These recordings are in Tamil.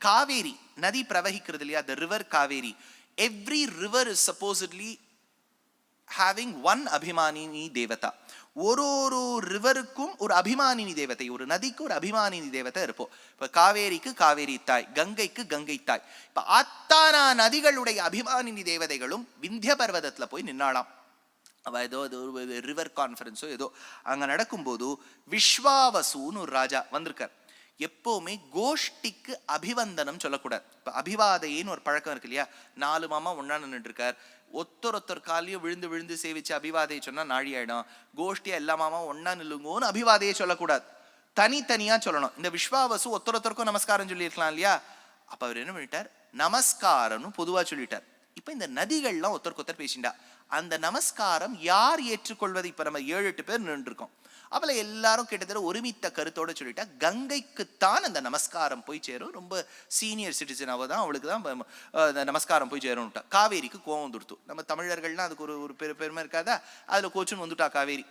காவேரி நதி பிரவகிக்கிறது இல்லையா? The river Kaveri. Every river is supposedly having one அபிமானினி தேவதா ஒரு ஒரு ரிவருக்கும் ஒரு அபிமானினி தேவதை ஒரு நதிக்கு ஒரு அபிமானினி தேவதை இருப்போம். இப்போ காவேரிக்கு காவேரி தாய் கங்கைக்கு கங்கை தாய். இப்போ அத்தானா நதிகளுடைய அபிமானினி தேவதைகளும் விந்திய பர்வதத்தில் போய் நின்னாளாம். அவள் ஏதோ ஏதோ ஒரு ரிவர் கான்ஃபரன்ஸோ ஏதோ. அங்கே நடக்கும்போது விஸ்வாவசுன்னு ஒரு ராஜா வந்திருக்கார். எப்போவுமே கோஷ்டிக்கு அபிவந்தனம் சொல்லக்கூடாது. இப்போ அபிவாதையின்னு ஒரு பழக்கம் இருக்கு இல்லையா? நாலு மாமா ஒன்றா நின்றுட்டு ஒத்தர் ஒருத்தர் ஒருத்தர் காலையும் விழுந்து விழுந்து சேவிச்சு அபிவாதையை சொன்னால் நாழி ஆகிடும் கோஷ்டியாக எல்லா மாமா ஒன்றா நில்லுங்கன்னு அபிவாதையை சொல்லக்கூடாது. தனித்தனியாக சொல்லணும். இந்த விஸ்வாவசு ஒத்தர் ஒருத்தருக்கும் நமஸ்காரம் சொல்லியிருக்கலாம் இல்லையா? அப்போ அவர் என்ன பண்ணிட்டார்? நமஸ்காரம்னு பொதுவாக சொல்லிட்டார். இப்போ இந்த நதிகள்லாம் ஒருத்தருக்கு ஒருத்தர் பேசிண்டா. அந்த நமஸ்காரம் யார் ஏற்றுக்கொள்வது இப்போ நம்ம ஏழு எட்டு பேர் நின்றுருக்கோம். அவளை எல்லாரும் கிட்டத்தட்ட ஒருமித்த கருத்தோட சொல்லிட்டா கங்கைக்குத்தான் அந்த நமஸ்காரம் போய் சேரும். ரொம்ப சீனியர் சிட்டிசனாக தான் அவளுக்கு தான் அந்த நமஸ்காரம் போய் சேரும்ட்டா. காவேரிக்கு கோவம் வந்துடுத்து நம்ம தமிழர்கள்லாம் அதுக்கு ஒரு ஒரு பெரு பெருமை இருக்காதா? அதில் கோச்சுன்னு வந்துட்டா காவேரி.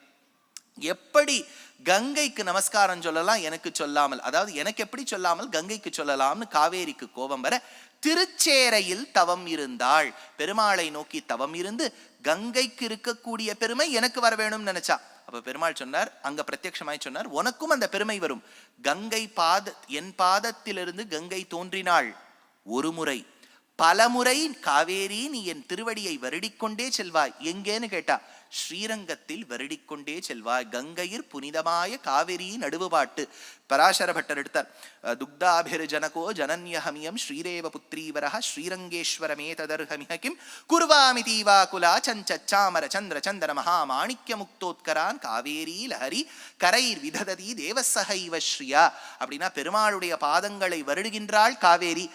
எப்படி கங்கைக்கு நமஸ்காரம் சொல்லலாம் எனக்கு சொல்லாமல். அதாவது எனக்கு எப்படி சொல்லாமல் கங்கைக்கு சொல்லலாம்னு காவேரிக்கு கோபம் வர திருச்சேரையில் தவம் இருந்தாள். பெருமாளை நோக்கி தவம் இருந்து கங்கைக்கு இருக்கக்கூடிய பெருமை எனக்கு வர வேணும்னு நினைச்சா. அப்ப பெருமாள் சொன்னார் அங்க பிரத்யட்சமாய் சொன்னார் உனக்கும் அந்த பெருமை வரும். கங்கை பாத என் பாதத்திலிருந்து கங்கை தோன்றினாள் ஒரு முறை. பலமுறை காவேரி நீ என் திருவடியை வருடிக்கொண்டே செல்வாய். எங்கேன்னு கேட்டா ஸ்ரீரங்கத்தில் வருடிக்கொண்டே செல்வாய். கங்கையிர் புனிதமாய காவேரி நடுவுபாட்டு. பராசர பட்டர் எடுத்தார். துக்தாபிர் ஜனகோ ஜனன்யஹமியம் ஸ்ரீரேவ புத்ரீவரः ஸ்ரீரங்கேஸ்வரமே ததர்ஹமிஹ கிம் குர்வாமி தீவா குலா சஞ்சச்சாமர சந்திர சந்திர மகா மாணிக்க முக்தோத்கரான் காவேரி லஹரி கரைர் விதததி தேவசகைவ ஸ்ரீயா. அப்படின்னா பெருமாளுடைய பாதங்களை வருடுகின்றாள் காவேரி.